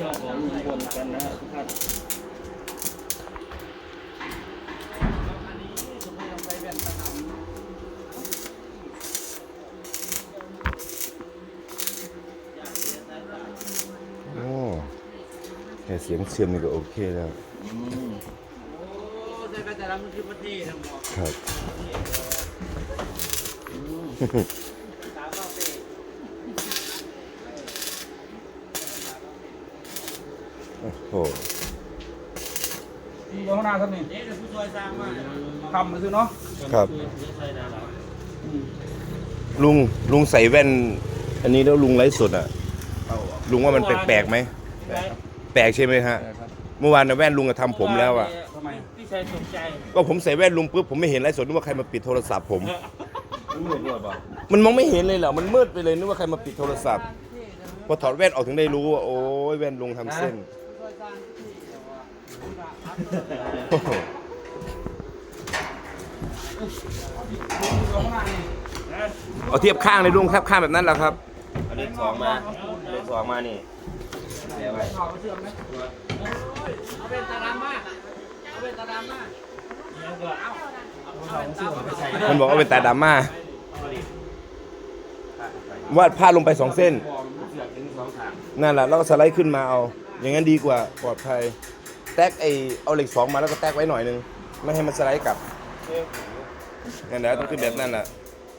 ที่ยวของลุงพลกันนะฮะทุกท่านโอ้แค่เสียงเชื่อมนี่ก็โอเคแล้ว อืมครับ โอ้โหมีข้างหน้าท่านนี่ทำมาซื้อเนาะครับลุงลุงใส่แว่น อันนี้แล้วลุงไลฟ์สดอะลุงว่ามันแปลกๆไหม แปลกใช่ไหมฮะเมื่อวานนะแว่นลุงอะทำผมแล้วอะทำไมพี่ชายสนใจก็ผมใส่แว่นลุงปุ๊บผมไม่เห็นไลฟ์สดนึกว่าใครมาปิดโทรศัพท์ผม รู้หมดเลยป่ะมันมองไม่เห็นเลยเหรอ มันมืดไปเลยนึกว่าใครมาปิดโทรศัพท์ พอถอดแว่นออกถึงได้รู้ว่าโอ้ยแว่นลุงทำเส้น โอ้โหข้างหน้านี่เอาเทียบข้างเลยลุงครับข้างแบบนั้นแหละครับอันนี้สองมาอันนี้สองมานี่เดี๋ยวไปข่าวไปเชื่อมไหมมันบอกว่าเป็นตาดำมากวาดผ้าลงไปสองเส้นเสือกถึงสองขางนั่นแหละแล้วก็สไลด์ขึ้นมาเอา อย่างนั้นดีกว่าปลอดภัย แท็กไอเอาเหล็กสองมาแล้วก็แท็กไว้หน่อยนึงไม่ให้มันสไลด์กลับนั่นแหละต้องขึ้นแบบนั้นแหละ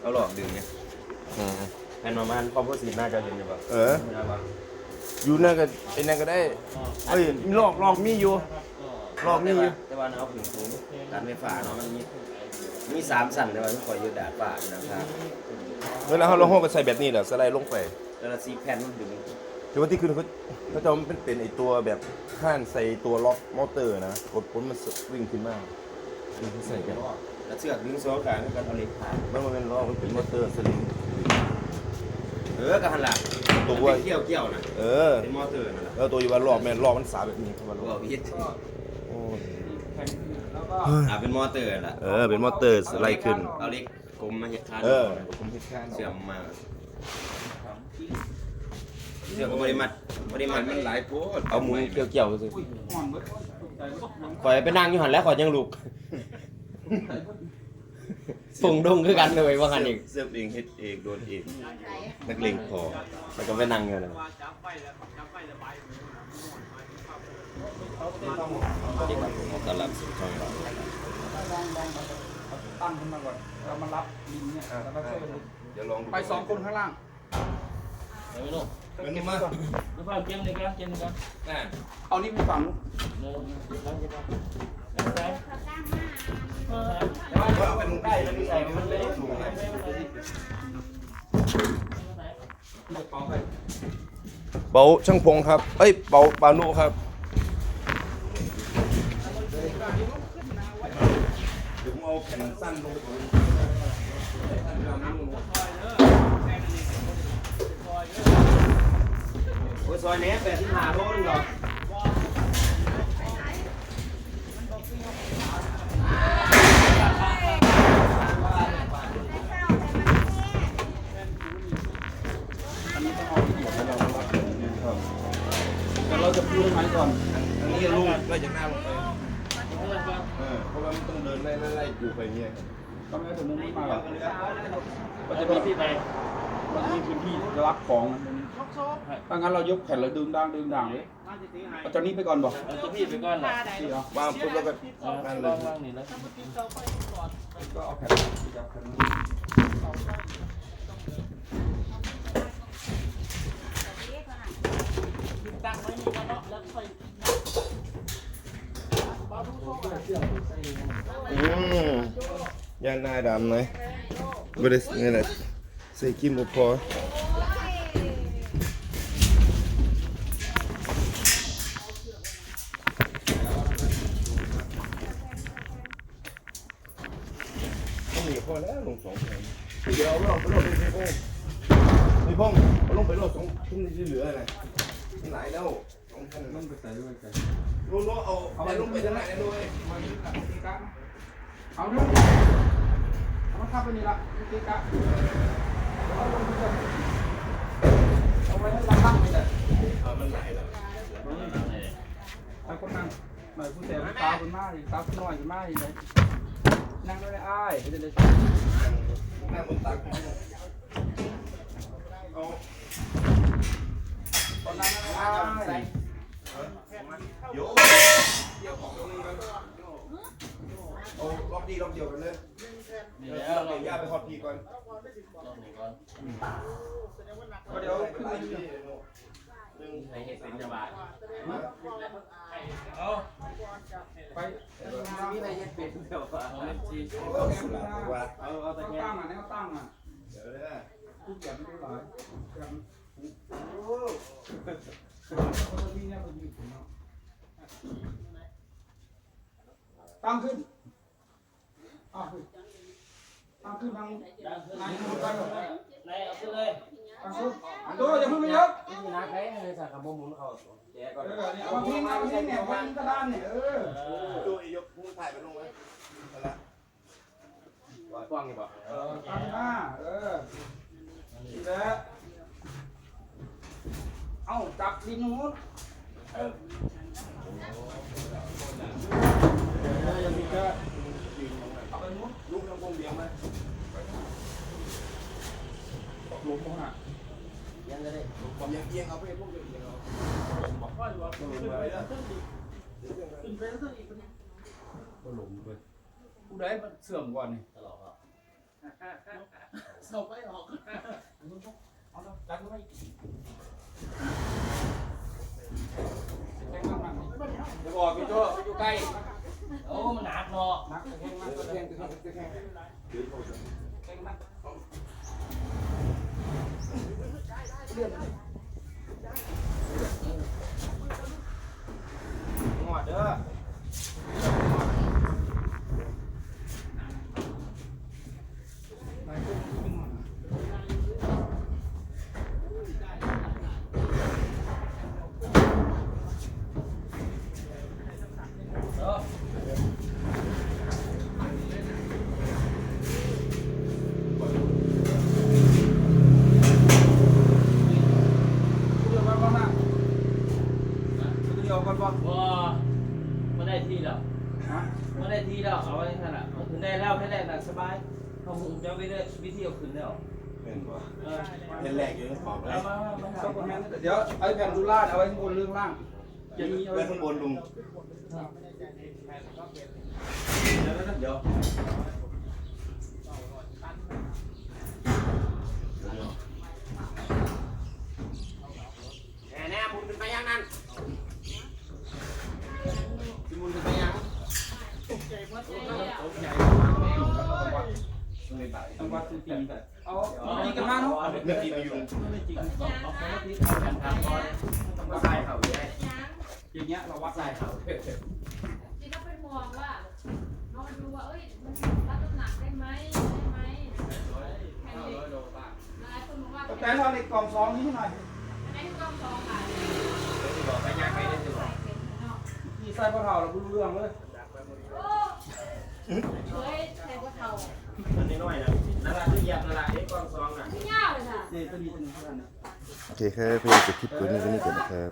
เอาหลอกดึงเนี่ยแผ่นประมาณคอมโพสิตน่าจะเห็นอยู่ป่ะเอออยู่นั่นก็ไอ้นั่นก็ได้เฮ้ยมีลอกลอกมีอยู่ลอกมีอยู่แต่ว่าเอาถึงสูงการไฟฟ้าเนาะมันมีมีสามสั่นแต่ว่าต้องคอยยืดดาดฟ้านะครับเวลาเขาลงห้องก็ใส่แบบนี้แหละสไลด์ลงไปแล้วเราซีแผ่นมันดึง แต่ว่าที่ขึ้นเขาเขาจะมันเป็นไอตัวแบบข้านใส่ตัวล็อกมอเตอร์นะกดปุ๊บมันวิ่งขึ้นมานี่เขาใส่กันแล้วเสือกดึงสองขางกันเอาเหล็กผ่านมันมันเป็นล้อมันเป็นมอเตอร์สลิงเออกระหันหลังตัวมันเป็นเกี่ยวเกี่ยวๆนะเออเป็นมอเตอร์นั่นแหละแล้วตัวอยู่ว่ารอบแม่นรอบมันสาแบบนี้เขาว่าตัวรอบวิทย์โอ้ยแล้วก็อ่าเป็นมอเตอร์นั่นแหละเออเป็นมอเตอร์สไลด์ขึ้นเอาเหล็กกลมมาเห็ดคานเออผมเห็นข้างเชื่อมมา เชื่อมก็บริมัดบริมัดมันหลายโพดเอาหมุนเกี่ยวๆสิอุ้ยห่อนเบิดใจเบิดข่อยไปนั่งอยู่หันแล้วข่อยยังลุกฝงดงคือกันเลยว่างันอีกเสื้อเองเฮ็ดเองโดนเองนักเลงพอแล้วก็ไปนั่งอยู่นะตอนรับสู่ช่องเราตั้งขึ้นมาก่อนเรามารับลินเนี่ยแล้วก็ช่วยกันเดี๋ยวลองดูไปสองคนข้างล่าง เดี๋ยวไม่รู้ เงินนี่มาดูฟ้าเกมเลยกันเกมเลยกันอ่าเอานี่ไปฝังนู้นเดี๋ยวเราจะมาไปเอาเป็นได้แล้วนี่ใส่มันไม่ได้สูงนะเดี๋ยวเป่าไปเบาช่างพงครับ เอ้ยเบาปานุครับเดี๋ยวผมเอาแผ่นสั้นลงไปก่อน โอ้ยซอยเนี้ยแปดที่หาโลนึงหรอนเราจะพูดทำไมก่อนอันนี้ลุงไล่จากหน้าลงไปเพราะว่ามันต้องเดินไล่ไล่อยู่ไปเงี้ยครับต้องให้ถึงมุมนี้มาก่อนมันจะมีที่ไปมันมีพื้นที่รับของนะ ตรงนี้ถ้างั้นเรายกแผ่นเราดึงด่างดึงด่างเลยเอาจากนี้ไปก่อนบอกเอาตัวพี่ไปก่อนเหรอนี่เหรอวางปุ๊บแล้วก็เอานั่นเลวายงวางนี่แล้วก็เอาแผ่นจับแผ่นอืมย่านหน้าดำไหมไม่ได้นี่แหละใส่กิมก็พอ ต้องมีพอแล้วลงสองแผ่นเดี๋ยวเอาลงไปลดในพงในพงเอาลงไปลดสองทุ่มที่เหลืออะไรมันหลแล้วสองแผ่นมันไปใส่ด้วยกันลุงเอาเอาลงไปทางไหนด้วยมานี่ละตีกะเอาด้วยเอามาทับไปนี่ละตีกะเอาลงไปเอาไว้ให้เราตั้งนี่แหละมันไหลแล้วนี่ถ้าคนนั่งหน่อยผู้แสบตาคนมากตาคนน้อยคนมากเลย นั่งไม่ได้อ้ายจะได้แม่บนตักเอาตอนนั้นอ้ายเดี๋ยวเดี๋ยวของตรงนี้กันเอารอบดีรอบเดียวกันเลยเดี๋ยวเราย่าไปทอดทีก่อนก็เดี๋ยวขึ้นไปที่หนึ่งในเหตุเป็นจะบาด เอาไป มีในเหตุเป็นเดี๋ยวว่า จีโอ้สุดละว่าเอาเอาตะตั้งงอะแนวตั้งอะเดี๋ยวเลยทุกอย่างไม่ได้หลายอย่างโอ้คนที่เนี่ยคนยืนเนาะตั้งขึ้นอ้าวตั้งขึ้นทางไหนมือกันในเอาขึ้นเลยตั้งขึ้นตัวอย่าเพิ่งไปเยอะนี่นักไหนเลยสักกับหมุนเขาแจก่อนเดี๋ยวก่อนนี่เอาทิ้งเอาทิ้งเนี่ยทิ้กระดานเนี่ยเออดูอียกพุ่งถ่ายไปลงไหมนั่นแหละกว้างอยู่ป่ะเออตั้งหน้าเออนี่แหละเอาจับดินนู้นยังมีแค่เอาไปนู้นลูกน้ำพงเบียงไหมตกหลุมตรงน่ะยังจะได้ผมยังเอียงเอาไปพวกเดียวเอียงเอาตกหลุมเลย ผู้ใดมันเสื่อมก่อนนี่ตลอดครับสอบไปออกเอาแล้วจัดไว้แข่งมากๆเดี๋ยวบอกพี่โจ้อยู่ใกล้โอ้มันหนักเนาะนักแข่งมากตะแข่แคงงตะแคงตะแคงยืนโทษ แข่งมาก งอดเด้อ ไหนขึ้นขึ้นมา เออ เดี๋ยวก่อนก่อนนะเดี๋ยวก่อนก่อน ว้าไม่ได้ที่แล้ว ฮะ ไม่ได้ที่แล้วเอาไว้ขนาดเอาขึ้นได้แล้วแค่ได้หนักสบาย เขาคงจะไปได้วิธีเอาขึ้นแล้วเป็นบ่เออเป็นแหลกอยู่ในขอบเลยเอามามามาก็ประมาณนั้นเดี๋ยวไอ้แผ่นดูลาดเอาไว้ข้างบนเรื่องล่างอย่างนี้เอาไว้ไว้ข้างบนลุงเดี๋ยวนะเดี๋ยว แหน่แน่มุนขึ้นไปยังนั่นสิมุนขึ้นไปยัง ต้องวัดตีกันเอาตีกันมาเนาะเมื่อกี้ไปอยู่ไม่จริงเอาไปที่เอาแผ่นทางก่อนมาใส่เขาได้อย่างเงี้ยเราวัดใส่เขาที่เขาเป็นห่วงว่าเราดูว่าเอ้ยมันรับน้ำหนักได้ไหมได้ไหมแค่นี้หลายคนบอกว่าแต่เราในกล่องซองนี้หน่อยไอ้กล้องสองขาบอกไปยังไงได้สิใส่เป็นเนาะที่ใส่พะเท่าเรารู้เรื่องเลยโอ้เฮ้ยใส่กระเทา มันน้อยนะนั่นแหละที่เหยียบนั่นละไอ้กองซองน่ะไม่ยาวเลยค่เท่านั้นโอเคครับเพื่อนจะคลิปตัวนี้กันี่ก่อนนะครับ